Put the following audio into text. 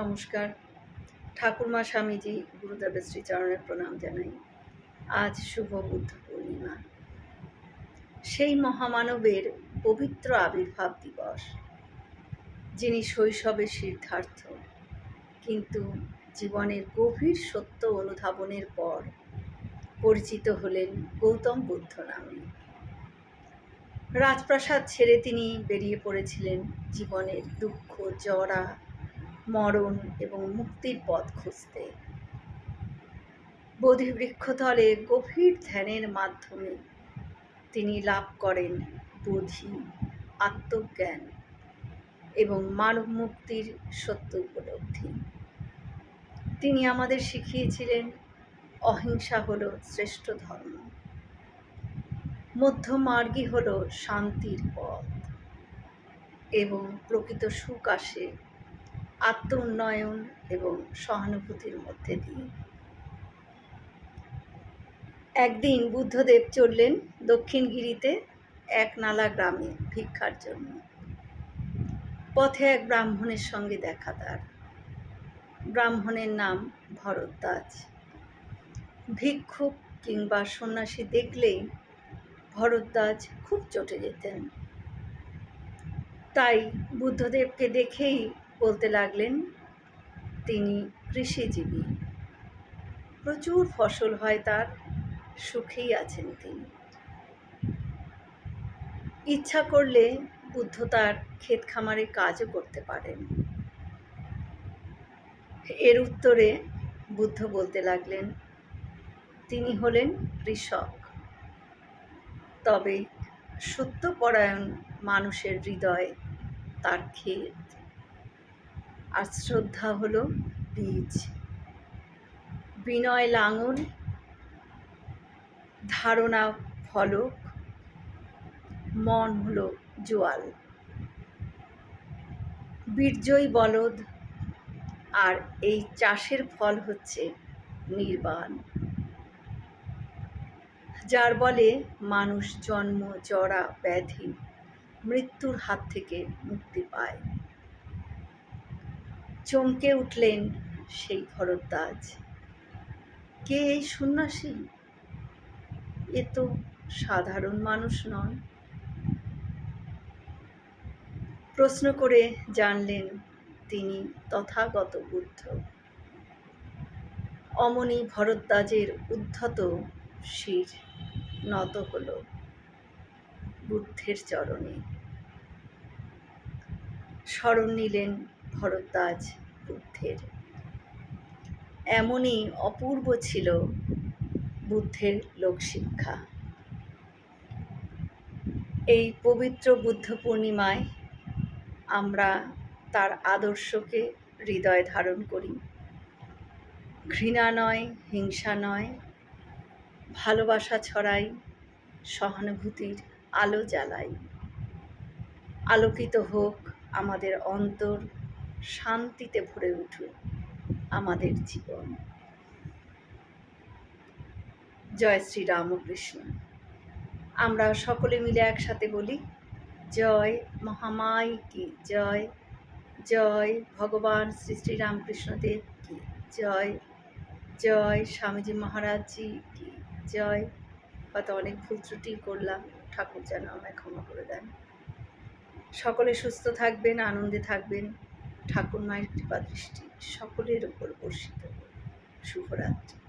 নমস্কার। ঠাকুরমা স্বামীজি গুরুদেবের শ্রীচরণের প্রণাম জানাই। আজ শুভ বুদ্ধ পূর্ণিমা। সেই মহামানবের পবিত্র আবির্ভাব দিবস, যিনি শৈশবে সিদ্ধার্থ, কিন্তু জীবনের গভীর সত্য অনুধাবনের পর পরিচিত হলেন গৌতম বুদ্ধ নামে। রাজপ্রাসাদ ছেড়ে তিনি বেরিয়ে পড়েছিলেন জীবনের দুঃখ জড়া মরণ এবং মুক্তির পথ খুঁজতে। বোধি বৃক্ষতলে গভীর ধ্যানের মাধ্যমে তিনি লাভ করেন বোধি, আত্মজ্ঞান এবং মানব মুক্তির সত্য উপলব্ধি। তিনি আমাদের শিখিয়েছিলেন, অহিংসা হল শ্রেষ্ঠ ধর্ম। মধ্যমার্গী হল শান্তির পথ এবং প্রকৃত সুখ আসে আত্ম উন্নয়ন এবং সহানুভূতির মধ্যে দিয়ে। একদিন বুদ্ধদেব চললেন দক্ষিণগিরিতে এক নালা গ্রামে ভিক্ষার জন্য। পথে এক ব্রাহ্মণের সঙ্গে দেখা তার। ব্রাহ্মণের নাম ভরদ্বাজ। ভিক্ষুক কিংবা সন্ন্যাসী দেখলেই ভরদ্বাজ খুব চটে যেতেন। তাই বুদ্ধদেবকে দেখেই বলতে লাগলেন, তিনি কৃষিজীবী। প্রচুর ফসল হয় তার, সুখেই আছেন তিনি। ইচ্ছা করলে বুদ্ধ তার ক্ষেত খামারে কাজও করতে পারেন। এর উত্তরে বুদ্ধ বলতে লাগলেন, তিনি হলেন কৃষক। তবে সত্যপরায়ণ মানুষের হৃদয় তার ক্ষেত। আর শ্রদ্ধা হলো বীজ। বিনয় লাঙল, ধারণা ফলক, মন হলো জোয়াল। বীর্যই বলদ, আর এই চাষের ফল হচ্ছে নির্বাণ। যার বলে মানুষ জন্ম, জরা, ব্যাধি, মৃত্যুর হাত থেকে মুক্তি পায়। চমকে উঠলেন সেই ভরদ্বাজ। কে এই সন্ন্যাসী? এ তো সাধারণ মানুষ নন। প্রশ্ন করে জানলেন তিনি তথাগত বুদ্ধ। অমনি ভরদ্বাজের উদ্ধত শির নত হল বুদ্ধের চরণে। স্মরণ নিলেন ভরদ্বাজ বুদ্ধের। এমনই অপূর্ব ছিল বুদ্ধের লোকশিক্ষা। এই পবিত্র বুদ্ধ পূর্ণিমায় আমরা তার আদর্শকে হৃদয় ধারণ করি। ঘৃণা নয়, হিংসা নয়, ভালোবাসা ছড়াই, সহানুভূতির আলো জ্বালাই। আলোকিত হোক আমাদের অন্তর শান্তিতে ভরে উঠুক আমাদের জীবন। জয় শ্রী রামকৃষ্ণ আমরা সকলে মিলে একসাথে বলি, জয় মহামায় কি, জয় জয় ভগবান শ্রী শ্রী রামকৃষ্ণদেব কি, জয় জয় স্বামীজি মহারাজজি কি, জয়। হয়তো অনেক ভুল ত্রুটি করলাম, ঠাকুর যেন আমায় ক্ষমা করে দেন। সকলে সুস্থ থাকবেন, আনন্দে থাকবেন। ঠাকুর মায়ের কৃপা দৃষ্টি সকলের উপর বর্ষিত শুভরাত্রি।